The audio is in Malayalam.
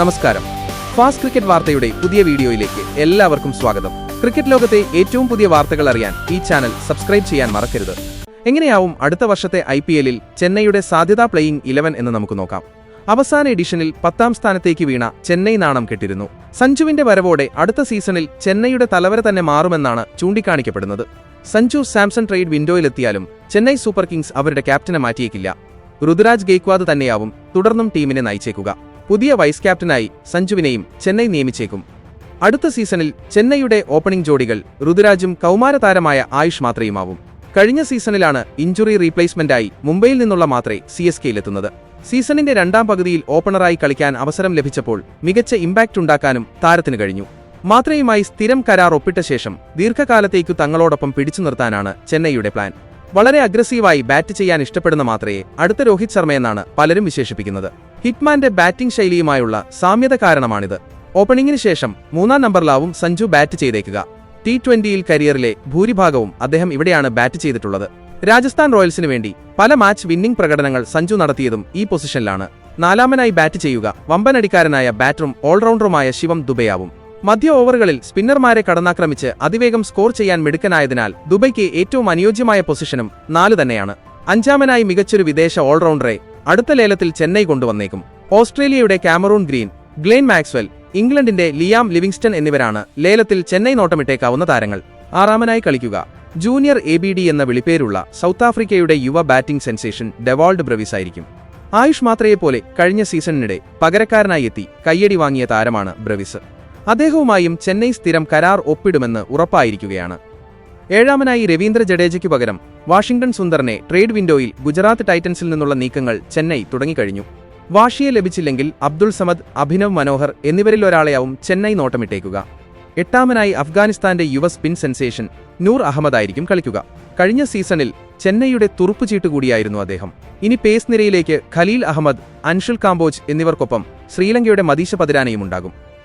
നമസ്കാരം. ഫാസ്റ്റ് ക്രിക്കറ്റ് വാർത്തയുടെ പുതിയ വീഡിയോയിലേക്ക് എല്ലാവർക്കും സ്വാഗതം. ക്രിക്കറ്റ് ലോകത്തെ ഏറ്റവും പുതിയ വാർത്തകൾ അറിയാൻ ഈ ചാനൽ സബ്സ്ക്രൈബ് ചെയ്യാൻ മറക്കരുത്. എങ്ങനെയാവും അടുത്ത വർഷത്തെ ഐ പി എല്ലിൽ ചെന്നൈയുടെ സാധ്യതാ പ്ലേയിംഗ് ഇലവൻ എന്ന് നമുക്ക് നോക്കാം. അവസാന എഡിഷനിൽ പത്താം സ്ഥാനത്തേക്ക് വീണ ചെന്നൈ നാണം കെട്ടിരുന്നു. സഞ്ജുവിന്റെ വരവോടെ അടുത്ത സീസണിൽ ചെന്നൈയുടെ തലവര തന്നെ മാറുമെന്നാണ് ചൂണ്ടിക്കാണിക്കപ്പെടുന്നത്. സഞ്ജു സാംസൺ ട്രേഡ് വിൻഡോയിലെത്തിയാലും ചെന്നൈ സൂപ്പർ കിങ്സ് അവരുടെ ക്യാപ്റ്റനെ മാറ്റിയേക്കില്ല. ഋതുരാജ് ഗെയ്ക്വാദ് തന്നെയാവും തുടർന്നും ടീമിനെ നയിച്ചേക്കുക. പുതിയ വൈസ് ക്യാപ്റ്റനായി സഞ്ജുവിനെയും ചെന്നൈ നിയമിച്ചേക്കും. അടുത്ത സീസണിൽ ചെന്നൈയുടെ ഓപ്പണിംഗ് ജോഡികൾ ഋതുരാജും കൗമാരതാരമായ ആയുഷ് മാത്രയുമാവും. കഴിഞ്ഞ സീസണിലാണ് ഇഞ്ചുറി റീപ്ലേസ്മെന്റായി മുംബൈയിൽ നിന്നുള്ള മാത്രേ സി എസ് കെയിലെത്തുന്നത്. സീസണിന്റെ രണ്ടാം പകുതിയിൽ ഓപ്പണറായി കളിക്കാൻ അവസരം ലഭിച്ചപ്പോൾ മികച്ച ഇമ്പാക്റ്റ് ഉണ്ടാക്കാനും താരത്തിന് കഴിഞ്ഞു. മാത്രയുമായി സ്ഥിരം കരാർ ഒപ്പിട്ട ശേഷം ദീർഘകാലത്തേക്കു തങ്ങളോടൊപ്പം പിടിച്ചു നിർത്താനാണ് ചെന്നൈയുടെ പ്ലാൻ. വളരെ അഗ്രസീവായി ബാറ്റ് ചെയ്യാൻ ഇഷ്ടപ്പെടുന്ന മാത്രയെ അടുത്ത രോഹിത് ശർമ്മയെന്നാണ് പലരും വിശേഷിപ്പിക്കുന്നത്. ഹിറ്റ്മാന്റെ ബാറ്റിംഗ് ശൈലിയുമായുള്ള സാമ്യത കാരണമാണിത്. ഓപ്പണിംഗിന് ശേഷം മൂന്നാം നമ്പറിലാവും സഞ്ജു ബാറ്റ് ചെയ്തേക്കുക. ടി ട്വന്റിയിൽ കരിയറിലെ ഭൂരിഭാഗവും അദ്ദേഹം ഇവിടെയാണ് ബാറ്റ് ചെയ്തിട്ടുള്ളത്. രാജസ്ഥാൻ റോയൽസിന് വേണ്ടി പല മാച്ച് വിന്നിംഗ് പ്രകടനങ്ങൾ സഞ്ജു നടത്തിയതും ഈ പൊസിഷനിലാണ്. നാലാമനായി ബാറ്റ് ചെയ്യുക വമ്പനടിക്കാരനായ ബാറ്ററും ഓൾറൗണ്ടറുമായ ശിവം ദുബയാവും. മധ്യ ഓവറുകളിൽ സ്പിന്നർമാരെ കടന്നാക്രമിച്ച് അതിവേഗം സ്കോർ ചെയ്യാൻ മിടുക്കനായതിനാൽ ദുബൈക്ക് ഏറ്റവും അനുയോജ്യമായ പൊസിഷനും നാല് തന്നെയാണ്. അഞ്ചാമനായി മികച്ചൊരു വിദേശ ഓൾറൗണ്ടറെ അടുത്ത ലേലത്തിൽ ചെന്നൈ കൊണ്ടുവന്നേക്കും. ഓസ്ട്രേലിയയുടെ കാമറൂൺ ഗ്രീൻ ഗ്ലെയിൻ മാക്സ്വെൽ ഇംഗ്ലണ്ടിന്റെ ലിയാം ലിവിംഗ്സ്റ്റൺ എന്നിവരാണ് ലേലത്തിൽ ചെന്നൈ നോട്ടമിട്ടേക്കാവുന്ന താരങ്ങൾ. ആറാമനായി കളിക്കുക. ജൂനിയർ എ ബി ഡി എന്ന വിളിപ്പേരുള്ള സൗത്ത് ആഫ്രിക്കയുടെ യുവ ബാറ്റിംഗ് സെൻസേഷൻ ഡെവാൾഡ് ബ്രവിസ് ആയിരിക്കും. ആയുഷ് മാത്രയെപ്പോലെ കഴിഞ്ഞ സീസണിനിടെ പകരക്കാരനായി എത്തി കയ്യടി വാങ്ങിയ താരമാണ് ബ്രവിസ്. അദ്ദേഹവുമായും ചെന്നൈ സ്ഥിരം കരാർ ഒപ്പിടുമെന്ന് ഉറപ്പായിരിക്കുകയാണ്. ഏഴാമനായി രവീന്ദ്ര ജഡേജയ്ക്കു പകരം വാഷിംഗ്ടൺ സുന്ദറിനെ ട്രേഡ് വിൻഡോയിൽ ഗുജറാത്ത് ടൈറ്റൻസിൽ നിന്നുള്ള നീക്കങ്ങൾ ചെന്നൈ തുടങ്ങിക്കഴിഞ്ഞു. വാഷിയെ ലഭിച്ചില്ലെങ്കിൽ അബ്ദുൾ സമദ് അഭിനവ് മനോഹർ എന്നിവരിൽ ഒരാളെയാവും ചെന്നൈ നോട്ടമിട്ടേക്കുക. എട്ടാമനായി അഫ്ഗാനിസ്ഥാന്റെ യുവ സ്പിൻ സെൻസേഷൻ നൂർ അഹമ്മദായിരിക്കും കളിക്കുക. കഴിഞ്ഞ സീസണിൽ ചെന്നൈയുടെ തുറുപ്പുചീട്ട് കൂടിയായിരുന്നു അദ്ദേഹം. ഇനി പേസ് നിരയിലേക്ക് ഖലീൽ അഹമ്മദ് അൻഷുൽ കാംബോജ് എന്നിവർക്കൊപ്പം ശ്രീലങ്കയുടെ മദീശ പതിരാനയും ഉണ്ടാകും.